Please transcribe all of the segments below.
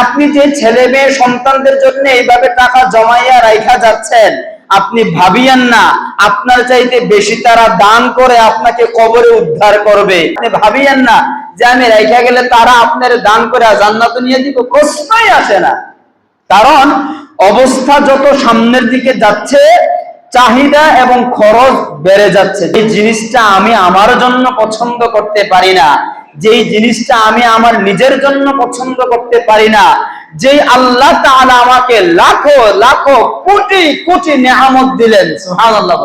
আপনি যে ছেলে মেয়ে সন্তানদের জন্য এইভাবে টাকা জমাইয়া রাইখা যাচ্ছেন, আপনি ভাবিয়েন না, আপনার চাইতে বেশি তারা দান করে আপনাকে কবরে উদ্ধার করবে। আপনি ভাবিয়েন না যে আমি রাইখা গেলে তারা আপনার দান করে জান্নাত নিয়ে দিব, প্রশ্নই আসে না। কারণ অবস্থা যত সামনের দিকে যাচ্ছে, চাহিদা এবং খরচ বেড়ে যাচ্ছে। যে জিনিসটা আমি আমার জন্য পছন্দ করতে পারি না। যেই জিনিসটা আমি আমার নিজের জন্য পছন্দ করতে পারি না যে আল্লাহ তাআলা আমাকে লাখো লাখো, কোটি কোটি নেয়ামত দিলেন, সুবহানাল্লাহ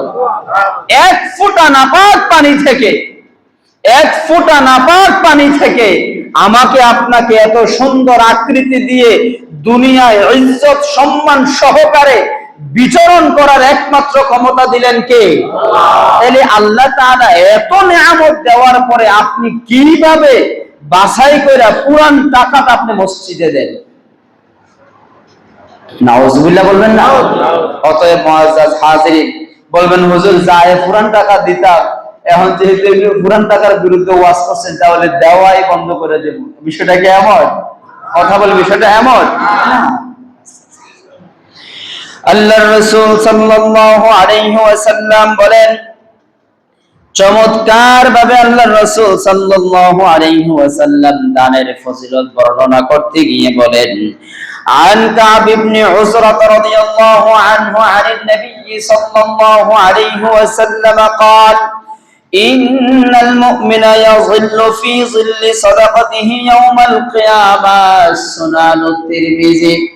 এক ফোঁটা নাপাক পানি থেকে, এক ফোঁটা নাপাক পানি থেকে আমাকে আপনাকে এত সুন্দর আকৃতি দিয়ে দুনিয়ায় ইজ্জত সম্মান সহকারে বিচরণ করার একমাত্র ক্ষমতা দিলেন কে? তাহলে আল্লাহ তাআলা এত নিয়ামত দেওয়ার পরে আপনি কীভাবে বাছাই করে পুরান টাকাটা আপনি মসজিদে দেন? নাউজুবিল্লাহ বলবেন না? অতএব মুআজ্জাজ হাজিরিন বলবেন হুজুর যায় পুরান টাকা দিতাম এখন যেহেতু পুরান টাকার বিরুদ্ধে ওয়াজ করছেন তাহলে দেওয়াই বন্ধ করে দেব। বিষয়টা কি এমন? কথা বলে বিষয়টা এমন? আল্লাহর রাসূল সাল্লাল্লাহু আলাইহি ওয়াসাল্লাম বলেন চমৎকার ভাবে আল্লাহর রাসূল সাল্লাল্লাহু আলাইহি ওয়াসাল্লাম দানের ফজিলত বর্ণনা করতে গিয়ে বলেন عن كعب بن عزرة رضي الله عنه عن النبي صلى الله عليه وسلم قال إن المؤمن يظل في ظل صدقته يوم القيامة سنان الترمذي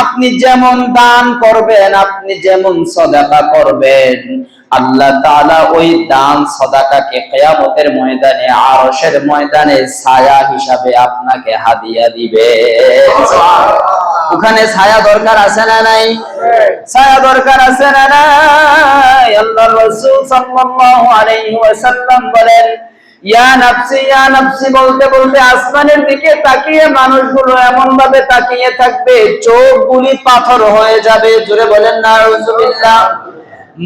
আপনি যেমন দান করবেন, আপনি যেমন সদাকা করবেন। আল্লাহ তাআলা ওই দান সদাকাকে কিয়ামতের ময়দানে, আরশের ময়দানে ছায়া হিসাবে আপনাকে হাদিয়া দিবে। ওখানে ছায়া দরকার আছে না নাই? ছায়া দরকার আছে না নাই? আল্লাহর রাসূল সাল্লাল্লাহু আলাইহি ওয়াসাল্লাম বলেন ইয়া নাফসি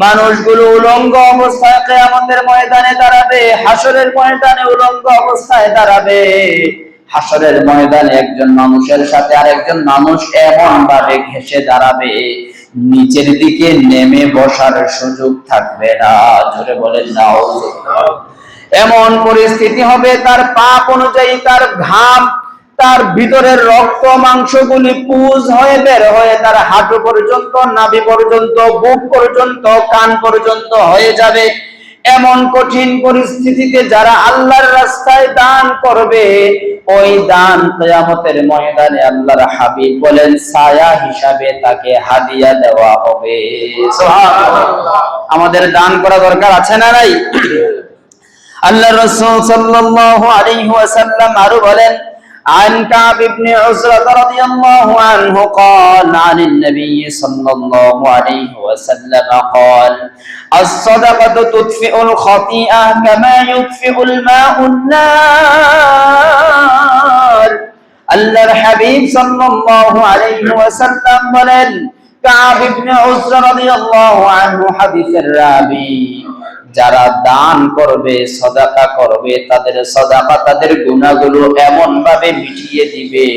মানুষগুলো উলঙ্গ অবস্থায় কিয়ামতের ময়দানে দাঁড়াবে, হাসরের ময়দানে উলঙ্গ অবস্থায় দাঁড়াবে। হাসরের ময়দানে একজন মানুষের সাথে আরেকজন মানুষ এমন ভাবে ঘেসে দাঁড়াবে, নিচের দিকে নেমে বসার সুযোগ থাকবে না। জোরে বলেন না এমন পরিস্থিতি হবে, তার পাপ অনুযায়ী তার ঘাম, তার ভিতরের রক্ত মাংসগুলি পুজ হয়ে বের হয়ে তার হাঁটু পর্যন্ত, নাভি পর্যন্ত, বুক পর্যন্ত, কান পর্যন্ত হয়ে যাবে। এমন কঠিন পরিস্থিতিতে যারা আল্লাহর রাস্তায় দান করবে, ওই দান কিয়ামতের ময়দানে আল্লাহর হাবিব বলেন, ছায়া হিসাবে তাকে হাদিয়া দেওয়া হবে। সুবহানাল্লাহ। আমাদের দান করা দরকার আছে না নাই? আল্লাহ রাসূল সাল্লাল্লাহু আলাইহি ওয়াসাল্লাম আরো বলেন عن كعب بن عزرة رضي الله عنه قال عن النبي صلى الله عليه وسلم قال الصدقة تطفئ الخطيئة كما يطفئ الماء النار আল্লাহর হাবিব সাল্লাল্লাহু আলাইহি ওয়াসাল্লাম বলেন কাব ইবনে উজরা রাদিয়াল্লাহু আনহু হাদিসের রাবী যারা দান করবে, সদাকা করবে, তাদের সদাকা, তাদের গুণাগুলো এমন ভাবে মিটিয়ে দিবে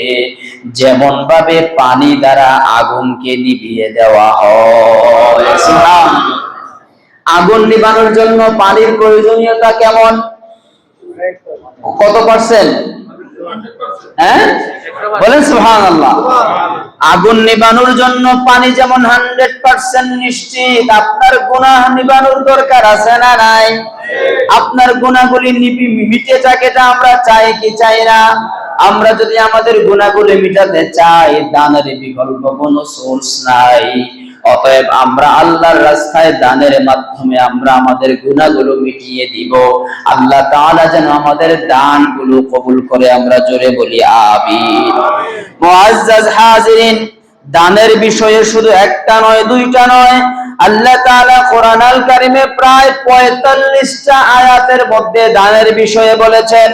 যেমন ভাবে পানি দ্বারা আগুনকে নিভিয়ে দেওয়া হয়। আগুন নিবানোর জন্য পানির প্রয়োজনীয়তা কেমন? কত পার্সেন্ট হ্যাঁ? বলেন সুহান আল্লাহ আগুন নিবানোর জন্য পানি যেমন হান্ড্রেড পার্সেন্ট নিশ্চিত, আপনার গুণা নিবানোর দরকার আছে না নাই? আপনার গুণাগুলি মিটে যাকে যা আমরা চাই কি চাই না? আমরা যদি আমাদের গুণাগুলি মিটাতে চাই, দানের বিকল্প কোন সোর্স নাই। অতএব আমরা আল্লাহর রাস্তায় দানের মাধ্যমে আমরা আমাদের গুণাগুলো মিটিয়ে দিব। আল্লাহ তাআলা যেন আমাদের দানগুলো কবুল করে আমরা জোরে বলি আমিন। মুআজ্জাজ হাজিরিন দানের বিষয়ে শুধু একটা নয় দুইটা নয়। আল্লাহ তাআলা কোরআন আল কারিমে প্রায় পঁয়তাল্লিশটা আয়াতের মধ্যে দানের বিষয়ে বলেছেন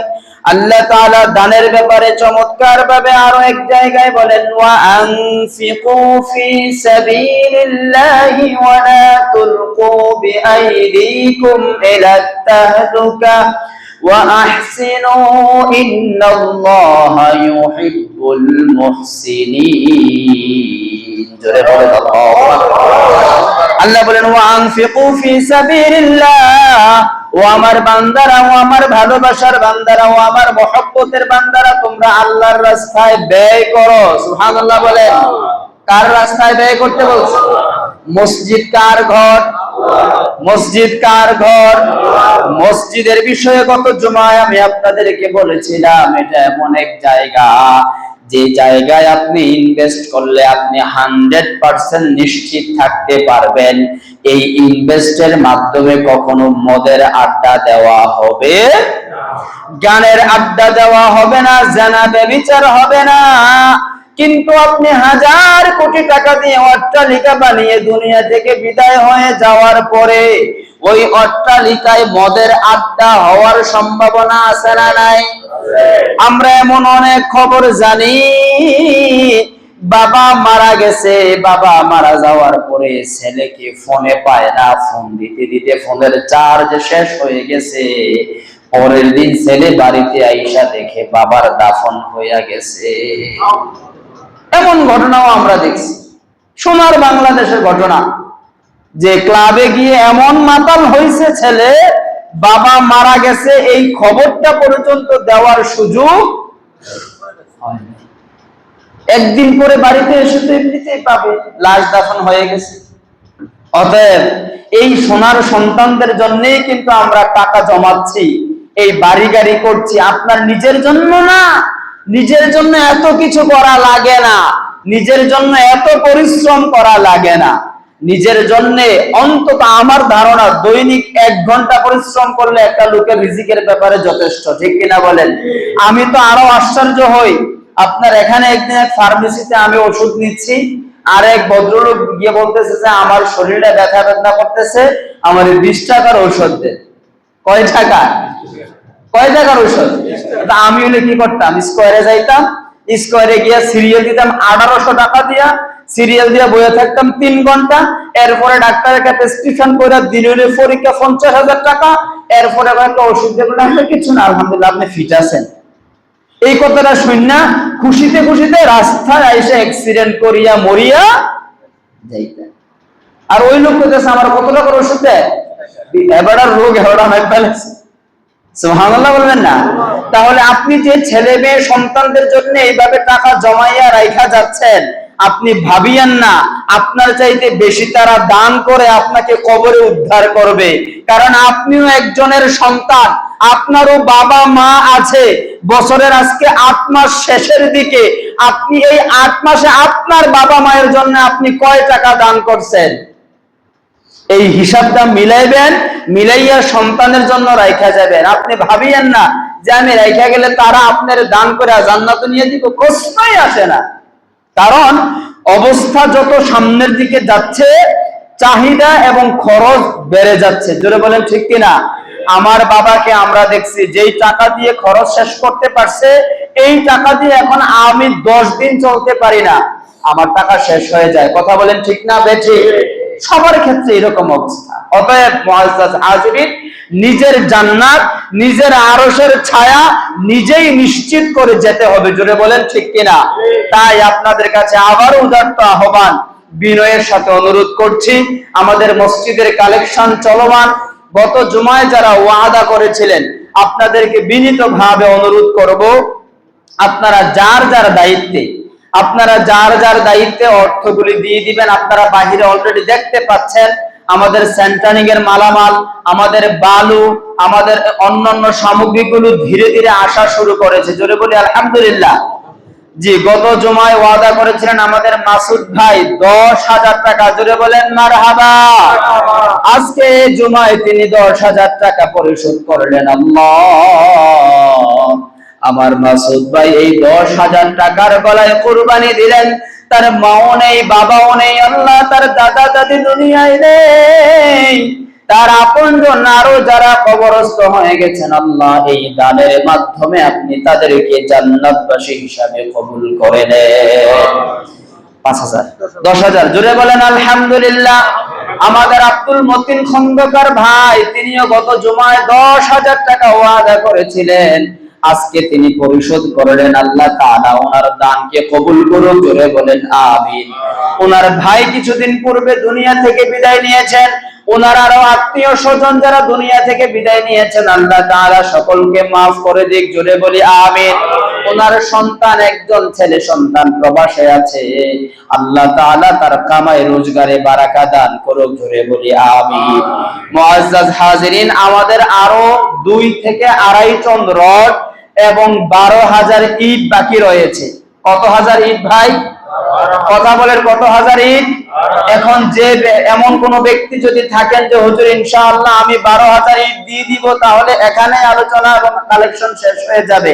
আল্লাহ তাআলা দানের ব্যাপারে চমৎকার ভাবে আরও এক জায়গায় বলেন, ওয়া আনফিকু ফি সাবিলিল্লাহি ওয়া লা তুলকু বিআইদিকুম ইলা তাহলুকা ওয়া আহসিনু ইন্নাল্লাহা ইউহিব্বুল মুহসিনিন। জোরে বলে আল্লাহু আকবার। আল্লাহ বলেন, ওয়া আনফিকু ফি সাবিলিল্লাহ ও আমার বান্দারা, ও আমার ভালোবাসার বান্দারা, ও আমার মহব্বতের বান্দারা, তোমরা আল্লাহর রাস্তায় ব্যয় করো। সুবহানাল্লাহ বলেন। কার রাস্তায় ব্যয় করতে বলছে? মসজিদ কার ঘর? মসজিদ কার ঘর? মসজিদের বিষয়ে গত জুমায় আমি আপনাদেরকে বলেছিলাম, এটা এমন এক জায়গা। যে জায়গায় আপনি ইনভেস্ট করলে আপনি হান্ড্রেড পার্সেন্ট নিশ্চিত থাকতে পারবেন। এই ইনভেস্টের মাধ্যমে কখনো মদের আড্ডা দেওয়া হবে? গানের আড্ডা দেওয়া হবে না জানা বেবিচার হবে না। কিন্তু আপনি হাজার কোটি টাকা দিয়ে অট্টালিকা বানিয়ে দুনিয়া থেকে বিদায় হয়ে যাওয়ার পরে ওই অট্টালিকায় মদের আড্ডা হওয়ার সম্ভাবনা আছে না নাই? আমরা এমন অনেক খবর জানি। বাবা মারা গেছে, বাবা মারা যাওয়ার পরে ছেলেকে ফোনে পায় না, ফোন দিতে দিতে ফোনের চার্জ শেষ হয়ে গেছে। পরের দিন ছেলে বাড়িতে আইসা দেখে বাবার দাফন হইয়া গেছে। এমন ঘটনাও আমরা দেখছি। সোনার বাংলাদেশের ঘটনা। যে ক্লাবে গিয়ে এমন মাতাল হয়েছে ছেলে, বাবা মারা গেছে, এই খবরটা পর্যন্ত দেওয়ার সুযোগ একদিন পরে বাড়িতে এসে তো এমনিতেই পাবে, লাশ দাফন হয়ে গেছে। অতএব এই সোনার সন্তানদের জন্যই কিন্তু আমরা টাকা জমাচ্ছি, এই বাড়ি গাড়ি করছি। আপনার নিজের জন্য না, নিজের জন্য এত কিছু করা লাগে না, নিজের জন্য এত পরিশ্রম করা লাগে না। নিজের জন্য অন্তত আমার ধারণা দৈনিক এক ঘণ্টা পরিশ্রম করলে একটা লোকের রিজিকের ব্যাপারে যথেষ্ট, ঠিক কিনা বলেন? আমি তো আরও আশ্চর্য হই। আপনার এখানে একদিন এক ফার্মেসিতে আমি ওষুধ নিচ্ছি, আর এক ভদ্রলোক গিয়ে বলতেছে যে আমার শরীরে ব্যথা বেদনা করতেছে, আমার বিশ টাকার ঔষধ দেন কয় টাকা? কয় টাকার ঔষধ? আমি হলে কি করতাম? স্কোয়ারে যাইতাম, স্কোয়ারে গিয়া সিরিয়াল দিতাম, আঠারোশো টাকা দিয়া সিরিয়াল দিয়ে বয়ে থাকতাম তিন ঘণ্টা। এরপরে ডাক্তারের কাছে প্রেসক্রিপশন করে দিলে পরীক্ষা পঞ্চাশ হাজার টাকা। এরপরে একটা ওষুধ "আপনার কিছু না। আলহামদুলিল্লাহ, আপনি ফিট আছেন। এই কথাটা শুন না। খুশিতে খুশিতে রাস্তায় এসে অ্যাক্সিডেন্ট করিয়া মরিয়া যাইতেন আর ওই লোক কাছে আমার কত টাকার ওষুধ দেয়? এবার রোগ, এবার অনেক ফেলেছে সুবহানাল্লাহ বলবেন না। তাহলে আপনি যে ছেলে মেয়ে সন্তানদের জন্য এইভাবে টাকা জমাইয়া রাইখা যাচ্ছেন আপনি ভাবিয়েন না, আপনার চাইতে বেশি তারা দান করে আপনাকে কবরে উদ্ধার করবে। কারণ আপনিও একজনের সন্তান, আপনারও বাবা মা আছে। বছরের আজকে আট মাস শেষের দিকে, আপনি এই আট মাসে আপনার বাবা মায়ের জন্য আপনি কয় টাকা দান করছেন? এই হিসাবটা মিলাইবেন, মিলাইয়া সন্তানের জন্য রাইখা যাবেন। আপনি ভাবিয়েন না যে আমি রাইখা গেলে তারা আপনার দান করে জান্নাত নিয়ে দিব, প্রশ্নই আসে না। কারণ অবস্থা যত সামনের দিকে যাচ্ছে, চাহিদা এবং খরচ বেড়ে যাচ্ছে। জোরে বলেন ঠিক কিনা? আমার বাবাকে আমরা দেখছি, যেই টাকা দিয়ে খরচ শেষ করতে পারছে, এই টাকা দিয়ে এখন আমি দশ দিন চলতে পারি না। আমার টাকা শেষ হয়ে যায়। কথা বলেন ঠিক না, বেঠিক? সবার ক্ষেত্রে এরকম অবস্থা। নিজের জান্নাত, নিজের আরশের ছায়া নিজেই নিশ্চিত করে যেতে হবে। জোরে বলেন, ঠিক কিনা? তাই আপনাদের কাছে আবার উদার্ত আহ্বান, বিনয়ের সাথে অনুরোধ করছি, আমাদের মসজিদের কালেকশন চলমান। গত জুমায় যারা ওয়াদা করেছিলেন, আপনাদেরকে বিনীতভাবে অনুরোধ করব, আপনারা যার যার দায়িত্বে, আপনারা যার যার দায়িত্বে অর্থগুলি দিয়ে দিবেন, আপনারা বাহিরে অলরেডি দেখতে পাচ্ছেন আমাদের সেন্টারিং এর মালামাল, আমাদের বালু, আমাদের অন্যান্য সামগ্রীগুলো ধীরে ধীরে আসা শুরু করেছে। জোরে বলি, আলহামদুলিল্লাহ। জি, গত জুমায় ওয়াদা করেছিলেন আমাদের মাসুদ ভাই, দশ হাজার টাকা। জুড়ে বলেন মার আজকে জমায় তিনি দশ হাজার টাকা পরিশোধ করলেন। আল্লাহ। আমার মাসুদ ভাই এই দশ হাজার টাকার গলায় কোরবানি দিলেন। তার মাও নেই, বাবাও নেই, আল্লাহ তার দাদা দাদি দুনিয়ায় নেই। তার আপনজন আরও যারা কবরস্থ হয়ে গেছেন, আল্লাহ এই দানের মাধ্যমে আপনি তাদেরকে জান্নাতবাসী হিসাবে কবুল করে নেন। পাঁচ হাজার, দশ হাজার জুড়ে বলেন আলহামদুলিল্লাহ। আমাদের আব্দুল মতিন খন্দকার ভাই, তিনিও গত জুমায় দশ হাজার টাকা ওয়াদা করেছিলেন। আজকে তিনি পরিশোধ করলেন আল্লাহ তাআলা, ওনার দানকে কবুল করুন জোরে বলেন, আমিন। ওনার ভাই কিছুদিন পূর্বে দুনিয়া থেকে বিদায় নিয়েছেন। ওনার আরও আত্মীয় স্বজন যারা দুনিয়া থেকে বিদায় নিয়েছেন, আল্লাহ তাআলা সকলকে মাফ করে দিক, জোরে বলি, আমিন। ওনার সন্তান একজন ছেলে, সন্তান প্রবাসে আছে। আল্লাহ তাআলা তার কামাই, রোজগারে বারাকা দান করুক, জোরে বলি, আমিন। মুআজ্জাজ হাজিরিন, আমাদের আরও দুই থেকে আড়াই টন রড এবং বারো হাজার ইট বাকি রয়েছে। কত হাজার ইট ভাই? কথা বলেন, কত হাজার ইট? এখন যে এমন কোন ব্যক্তি যদি থাকেন যে, হুজুর, ইনশাআল্লাহ আমি বারো হাজার ইট দিয়ে দিব, তাহলে এখানে আলোচনা এবং কালেকশন শেষ হয়ে যাবে।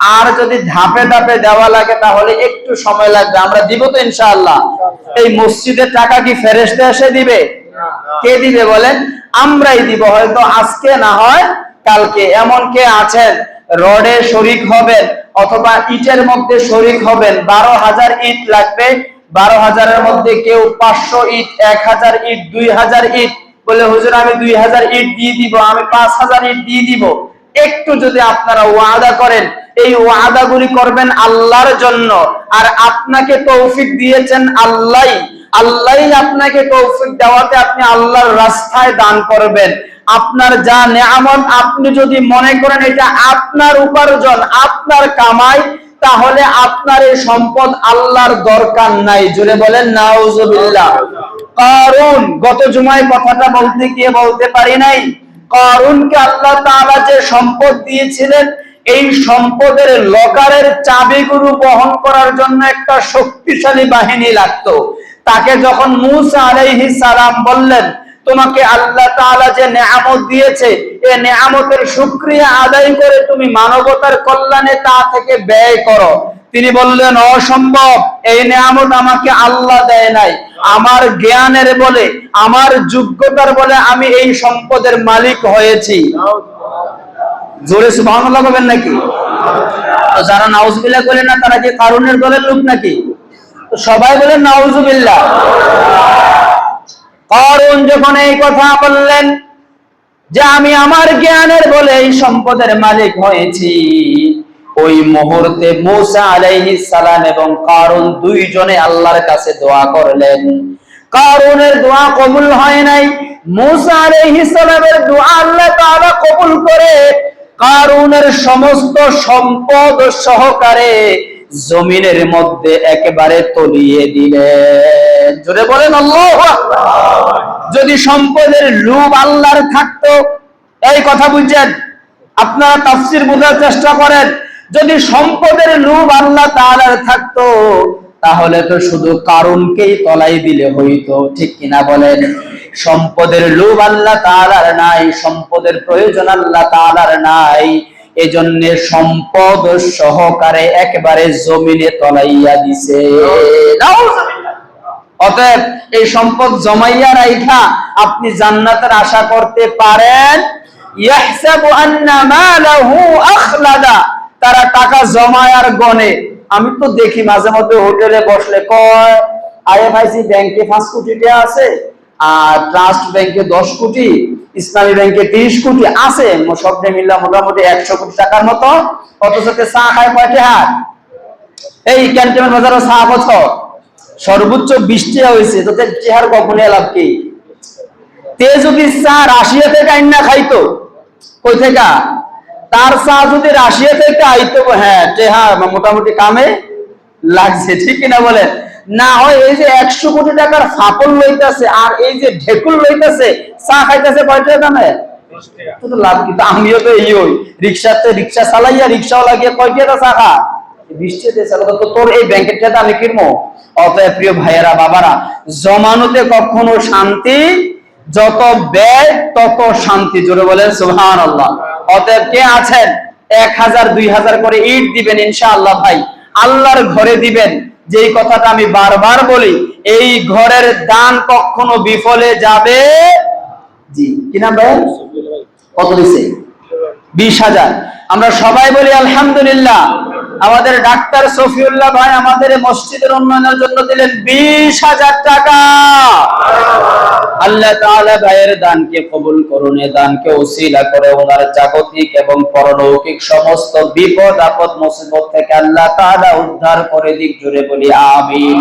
আর যদি ধাপে ধাপে দেওয়া লাগে, তাহলে একটু সময় লাগবে। আমরা দিব তো ইনশাআল্লাহ। এই মসজিদের টাকা কি ফেরেশতা এসে দিবে? কে দিবে বলেন? আমরাই দিব, হয়তো আজকে না হয় কালকে। এমন কে আছেন? রডে শরিক হবেন অথবা ইটের মধ্যে শরিক হবেন। বারো হাজার ইট লাগবে। বারো হাজারের মধ্যে কেউ পাঁচশো ইট, এক হাজার ইট, দুই হাজার ইট বলে, হুজুর, আমি দুই হাজার ইট দিয়ে দিব, আমি পাঁচ হাজার ইট দিয়ে দিব। একটু যদি আপনারা ওয়াদা করেন, এই ওয়াদাগুলি করবেন আল্লাহর জন্য। আর আপনাকে তৌফিক দিয়েছেন আল্লাহ আল্লাহ আপনাকে তৌফিক দেওয়াতে আপনি আল্লাহর রাস্তায় দান করবেন। আপনার যা নেয়ামত, আপনি যদি মনে করেন এটা আপনার উপার্জন, আপনার কামাই, তাহলে আপনার এই সম্পদ আল্লাহর দরকার নাই। জুড়ে বলেন, নাউজুবিল্লাহ। কারণ গত জুমায় কথাটা বলতে গিয়ে বলতে পারি নাই। কারুনকে আল্লাহ তাআলা যে সম্পদ দিয়েছিলেন, এই সম্পদের লকারের চাবিগুলো বহন করার জন্য একটা শক্তিশালী বাহিনী লাগতো। তাকে যখন মুসা আলাইহিস সালাম বললেন তোমাকে আল্লাহ তাআলা যে নেয়ামত দিয়েছে এই নেয়ামতের শুকরিয়া আদায় করে তুমি মানবতার কল্যাণে তা থেকে ব্যয় করো। তিনি বললেন, অসম্ভব, এই নেয়ামত আমাকে আল্লাহ দেয় নাই। আমার জ্ঞানের বলে, আমার যোগ্যতার বলে আমি এই সম্পদের মালিক হয়েছি। জোরে সুবহানাল্লাহ নাকি? যারা নাউজুবিল্লাহ বলে না, তারা কি কারুনের দলের লোক নাকি? সবাই বলেন, নাউজুবিল্লাহ। কারুন যখন এই কথা বললেন যে আমি আমার জ্ঞানের বলে এই সম্পদের মালিক হয়েছি, ওই মুহূর্তে মুসা আলাইহিস সালাম এবং কারুন দুইজনে আল্লাহর কাছে দোয়া করলেন। কারুনের দোয়া কবুল হয় নাই, মুসা আলাইহিস সালামের দোয়া আল্লাহ তাআলা কবুল করে কারুনের সমস্ত সম্পদ সহকারে জমিনের মধ্যে একেবারে তলিয়ে দিলেন জোরে বলেন, আল্লাহু যদি সম্পদের লোভ আল্লাহর থাকতো, এই কথা বুঝছেন? আপনারা তাফসির বোঝার চেষ্টা করেন। যদি সম্পদের লোভ আল্লাহ তাআলার থাকতো, তাহলে তো শুধু কারণকেই তলাই দিলে হইতো। ঠিক কিনা বলেন? সম্পদের লোভ আল্লাহ তাআলার নাই, সম্পদের প্রয়োজন আল্লাহ তাআলার নাই। এজন্য সম্পদ সহকারে একেবারে জমিনে তলাইয়া দিছে। অতএব এই সম্পদ জমাইয়া রাইখা আপনি জান্নাতের আশা করতে পারেন। তারা টাকা জমায় আর গনে। আমি তো দেখি মাঝে মধ্যে হোটেলে বসলে কয় আইএফআইসি ব্যাংকে পাঁচ কোটি আছে, আর ট্রাস্ট ব্যাংকে দশ কোটি। ইসলামী ব্যাংকে তিরিশ কোটি আছে সব মিল্লা মোটামুটি একশো কোটি টাকার মতো, অথচ চা খায় কয়টি হাট এই ক্যান্টনমেন্ট বাজারও চা বছর, সর্বোচ্চ বৃষ্টি হয়েছে তোদের চেহার কখন লাভ কি? তে যদি চা রাশিয়া থেকে আইনা খাইতো, কই থেকে? তার চা যদি রাশিয়া থেকে আইতো হ্যাঁ চেহা মোটামুটি কামে লাগছে, ঠিক কিনা বলেন? না হয় এই যে একশো কোটি টাকার ফাপল লইতাছে আর এই যে ঢেকুল লইতাছে, চা খাইতেছে কয়টা দামে? তো তো লাভ কিন্তু আমিও তো এই ওই রিক্সাতে রিক্সা চালাইয়া রিক্সাও লাগিয়ে চা খা? ব্যাংকের টাকা ভাইয়েরা, বাবারা, জমানুতে কখনো শান্তি, যত তত শান্তি। জোরে বলেন আল্লাহ অতএব কে আছেন? এক হাজার, দুই হাজার করে ইট দিবেন ইনশাআল্লাহ ভাই। আল্লাহর ঘরে দিবেন। যেই কথাটা আমি বারবার বলি এই ঘরের দান কখনো বিফলে যাবে? জি কি নাম ভাই? কত দিছে? বিশ হাজার। আমরা সবাই বলি আলহামদুলিল্লাহ। আমাদের ডাক্তার সফিউল্লাহ ভাই আমাদের মসজিদের উন্নয়নের জন্য দিলেন বিশ হাজার টাকা। আল্লাহ তাআলা ভাইয়ের দানকে কবুল করুন, এ দানকে ওসিলা করে ওনার জাগতিক এবং পরলৌকিক সমস্ত বিপদ, আপদ, মুসিবত থেকে আল্লাহ তাআলা উদ্ধার করে দিক, জুড়ে বলি আমিন।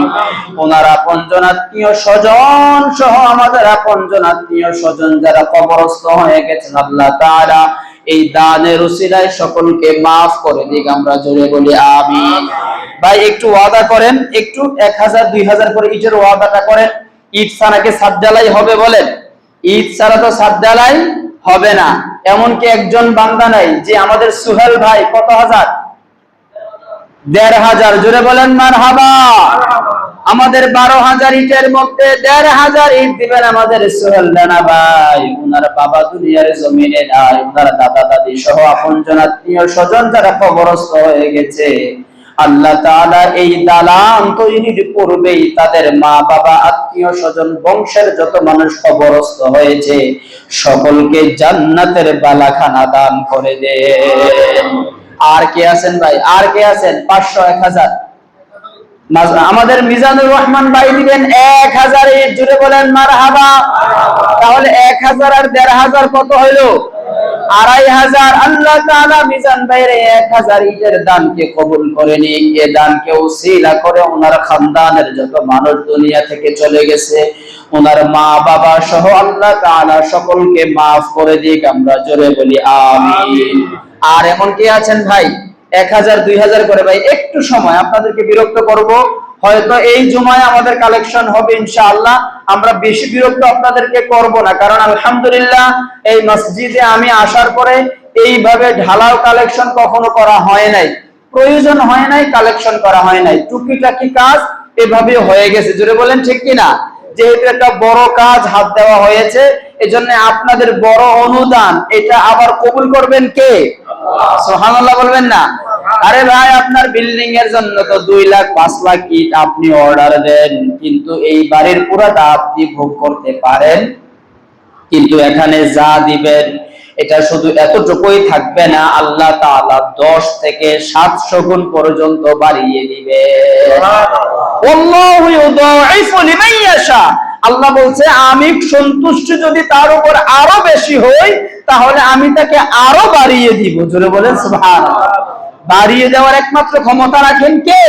ওনার আপনজন আত্মীয় স্বজন সহ আমাদের আপনজন আত্মীয় স্বজন যারা কবরস্থ হয়ে গেছেন, আল্লাহ তাআলা এই দানের উসিলায় সকলকে মাফ করে দিক, আমরা জোরে বলি আমিন। ভাই, একটু ওয়াদা করেন, একটু এক হাজার, দুই হাজার করে ইটের ওয়াদাটা করেন। ইট ছাড়াকে সাত ঢালাই হবে বলেন। ইট ছাড়া তো সাত ঢালাই হবে না। এমনকি একজন বান্দা নাই যে আমাদের সুহেল ভাই কত হাজার? দেড় হাজার। জোরে বলেন মার হাবা আমাদের বারো হাজার ইটের মধ্যে দেড় হাজার ইট দিবেন আমাদের সোহেল ভাই। ওনার বাবা দুনিয়ার জমিনে নাই ওনার দাদা দাদি সহ আপন আত্মীয় স্বজন যারা কবরস্থ হয়ে গেছে। আল্লাহ তাআলা এই দালান তৈরির পূর্বেই তাদের মা বাবা আত্মীয় স্বজন, বংশের যত মানুষ কবরস্থ হয়েছে, সকলকে জান্নাতের বালাখানা দান করে দে আর কে আছেন ভাই? আর কে আছেন? পাঁচশো এক হাজার। আমাদের মিজানুর রহমান ভাই দিবেন এক হাজার ইট জুড়ে বলেন মার হাবা তাহলে এক হাজার আর দেড় হাজার কত হইল? আড়াই হাজার। আল্লাহ তাআলা মিজান ভাইয়ের এক হাজার ইটের দানকে কবুল করে নিক। এ দানকে উসিলা করে ওনার খানদানের যত মানুষ দুনিয়া থেকে চলে গেছে, ওনার মা বাবা সহ আল্লাহ তাআলা সকলকে মাফ করে দিক। আমরা জোরে বলি, আমিন। আর এখন কি আছেন ভাই? এক হাজার, দুই হাজার করে। ভাই, একটু সময়, আপনাদেরকে বিরক্ত করব। হয়তো এই জুমায় আমাদের কালেকশন হবে, ইনশাআল্লাহ। আমরা বেশি বিরক্ত আপনাদেরকে করব না, কারণ আলহামদুলিল্লাহ এই মসজিদে আমি আসার পরে এইভাবে ঢালাও কালেকশন কখনো করা হয় নাই। প্রয়োজন হয় নাই কালেকশন করা হয় নাই। টুকিটাকি কাজ এভাবে হয়ে গেছে। জুড়ে বলেন, ঠিক কিনা যেহেতু একটা বড় কাজ হাত দেওয়া হয়েছে, এজন্য আপনাদের বড় অনুদান, এটা আবার কবুল করবেন কে? সুবহানাল্লাহ বলবেন না? আরে ভাই আপনার বিল্ডিং এর জন্য তো দুই লাখ পাঁচ লাখ ইট আপনি অর্ডার দেন কিন্তু এই বাড়ির পুরাটা আপনি ভোগ করতে পারেন। কিন্তু এখানে যা দিবেন এটা শুধু এতটুকুই থাকবে না আল্লাহ তাআলা দশ থেকে সাতশো গুণ পর্যন্ত বাড়িয়ে দিবে আল্লাহু ইউদাইফু লিমান ইয়াশা। আল্লাহ বলছে আমি সন্তুষ্ট যদি তার উপর আরও বেশি হই তাহলে আমি তাকে আরও বাড়িয়ে দিব। জোরে বলেন বাড়িয়ে দেওয়ার একমাত্র ক্ষমতা রাখেন কে?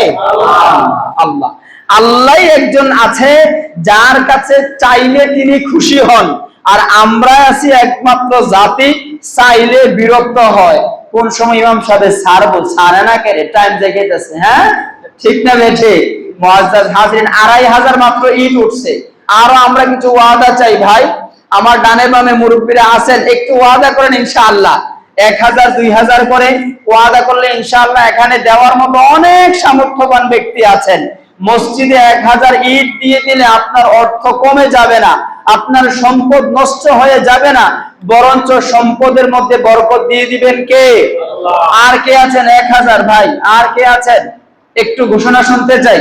আল্লাহ। আল্লাহ। একজন আছে যার কাছে চাইলে তিনি খুশি হন আর আমরা আছি একমাত্র জাতি চাইলে বিরক্ত হয়। কোন সময় ইমাম সাহেব সারবো সারে না কে টাইম জেগেতেছে হ্যাঁ? ঠিক না বেঠে। মুআজ্জাজ হাজরিন আড়াই হাজার মাত্র ইট উঠছে। আরও আমরা কিছু ওয়াদা চাই ভাই। আমার ডানে বামে মুরব্বীরা আছেন একটু ওয়াদা করেন ইনশাআল্লাহ। এক হাজার দুই হাজার করে ওয়াদা করলে ইনশাআল্লাহ এখানে দেওয়ার মতো অনেক সামর্থ্যবান ব্যক্তি আছেন। মসজিদে এক হাজার ইট দিয়ে দিলে আপনার অর্থ কমে যাবে না আপনার সম্পদ নষ্ট হয়ে যাবে না বরঞ্চ সম্পদের মধ্যে বরকত দিয়ে দিবেন কে? আর কে আছেন? এক হাজার ভাই আর কে আছেন? একটু ঘোষণা শুনতে চাই।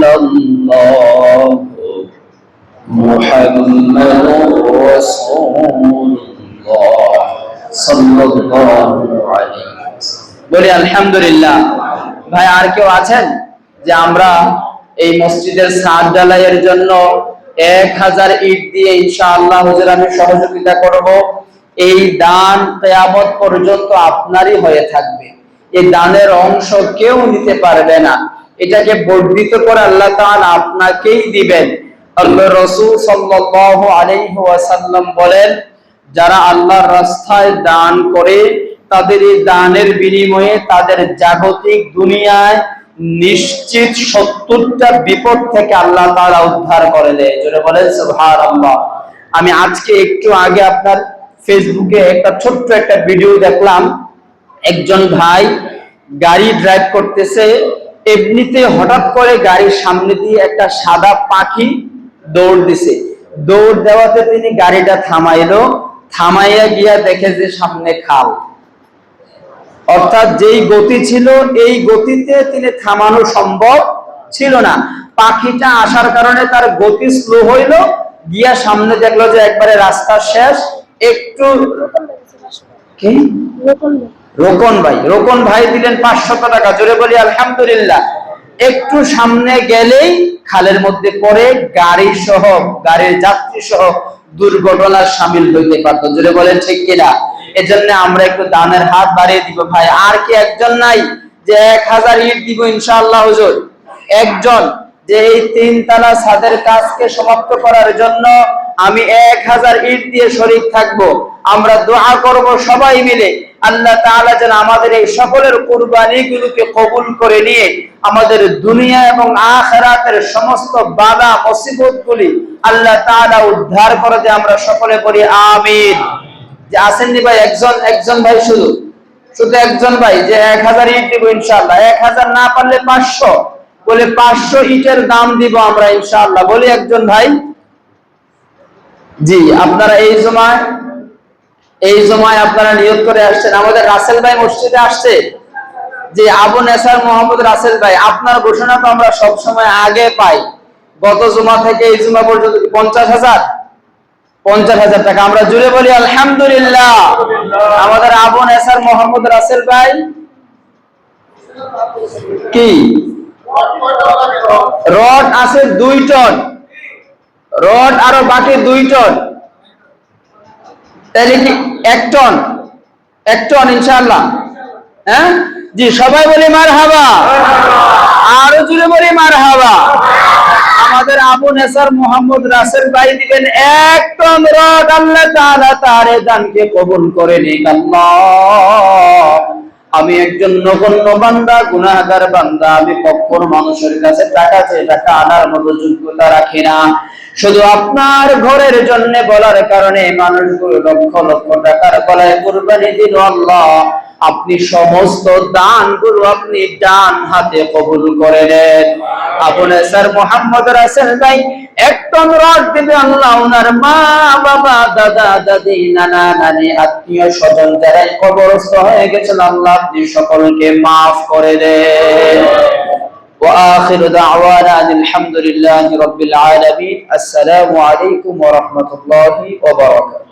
الله محمد رسول الله صلى الله عليه বলি আলহামদুলিল্লাহ ভাই আর কেউ আছেন যে আমরা এই মসজিদের সাত ঢালাইয়ের জন্য এক হাজার ইট দিয়ে ইনশাআল্লাহ হুজুর আমি সহযোগিতা করব এই দান কেয়ামত পর্যন্ত আপনারই হয়ে থাকবে এই দানের অংশ কেউ নিতে পারবে না এটাকে বর্ধিত করে আল্লাহ আপনাকেই দিবেন। আল্লাহ রসুল সাল্লাল্লাহু আলাইহি ওয়াসাল্লাম বলেন, যারা আল্লাহর রাস্তায় দান করে, তাদের এই দানের বিনিময়ে তাদের জাগতিক দুনিয়ায় নিশ্চিত সত্তরটা বিপদ থেকে আল্লাহ তাআলা উদ্ধার করে দেয়। জোরে বলেন, সুবহানাল্লাহ। আমি আজকে একটু আগে আপনার ফেসবুকে একটা ছোট্ট একটা ভিডিও দেখলাম। একজন ভাই গাড়ি ড্রাইভ করতেছে এমনিতে হঠাৎ করে গাড়ির সামনে দিয়ে একটা সাদা পাখি দৌড় দিছে। দৌড় দেওয়াতে তিনি গাড়িটা থামাইলো। থামাইয়া গিয়া দেখে যে সামনে খাল। অর্থাৎ যেই গতি ছিল এই গতিতে তিনি থামানো সম্ভব ছিল না। পাখিটা আসার কারণে তার গতি স্লো হইল। গিয়া সামনে দেখল যে একবারে রাস্তা শেষ। একটু কি? রোকন ভাই রোকন ভাই দিলেন পাঁচশত টাকা। জোরে বলি, আলহামদুলিল্লাহ। একটু সামনে গেলেই খালের মধ্যে পড়ে গাড়ি সহ, গাড়ির যাত্রী সহ দুর্ঘটনার সামিল হইতে পারতো। জোরে বলেন, ঠিক কিনা? এজন্য আমরা একটু দানের হাত বাড়িয়ে দিব ভাই। আর কি একজন নাই যে এক হাজার ইট দিব ইনশাআল্লাহ হুজুর। একজন যে এই তিন তালা ছাদের কাজকে সমাপ্ত করার জন্য আমি এক হাজার ইট দিয়ে শরীর থাকব। আমরা দোয়া করব সবাই মিলে। আল্লাহ তাআলা যেন আমাদের এই সকলের কুরবানিগুলোকে কবুল করে নিয়ে আমাদের দুনিয়া এবং আখেরাতের সমস্ত বাধা, মুসিবতগুলি আল্লাহ তাআলা উদ্ধার করে যে আমরা সকলে বলি আমিন। যে আসেননি ভাই? একজন একজন ভাই শুধু? শুধু একজন ভাই? যে এক হাজার ইট দিব ইনশাআল্লাহ। এক হাজার না পারলে পাঁচশো। বলে পাঁচশো ইটের দাম দিব আমরা ইনশাআল্লাহ। বলি একজন ভাই? জি, আপনারা এই জমায় এই সময় আপনারা নিয়োগ করে আসছেন। আমাদের রাসেল ভাই মসজিদে আসছে। যে আবু নেসার মোহাম্মদ রাসেল ভাই, আপনার ঘোষণা তো আমরা সব সময় আগে পাই। গত জমা থেকে এই জমা পর্যন্ত পঞ্চাশ হাজার? পঞ্চাশ হাজার টাকা। আমরা জুড়ে বলি, আলহামদুলিল্লাহ। আমাদের আবু নেসার মোহাম্মদ রাসেল ভাই কি? রড আছে দুই টন। রড আরও বাকি দুই টন। তাহলে কি এক টন? এক টন ইনশাল্লাহ হ্যাঁ? জি, সবাই বলি মার হাবা আরও জুড়ে বলি মার হাবা আমাদের আবু নেসার মোহাম্মদ রাসেল ভাই দিবেন এক টন রড। আল্লাহ তারে দানকে কবুল করে নিক। আল্লাহ। আমি একজন নগণ্য বান্দা গুণাগার বান্দা, আমি কখনো মানুষের কাছে টাকা চেয়ে টাকা আনার মতো যোগ্যতা রাখি না। শুধু আপনার ঘরের জন্য বলার কারণে মানুষগুলো লক্ষ লক্ষ টাকার গলায় কুরবানি দিল আল্লাহ। আপনি সমস্ত দানগুলো আপনি ডান হাতে কবুল করে নেন আপনি স্যার মোহাম্মদ রাসেল ভাই এক টন রড দিবে আল্লাহ ওনার মা বাবা দাদা দাদি নানা নানি আত্মীয় স্বজন যারাই কবরস্থ হয়ে গেছেন আল্লাহ আপনি সকলকে মাফ করে দেন وآخر دعوانا أن الحمد لله رب العالمين السلام عليكم ورحمة الله وبركاته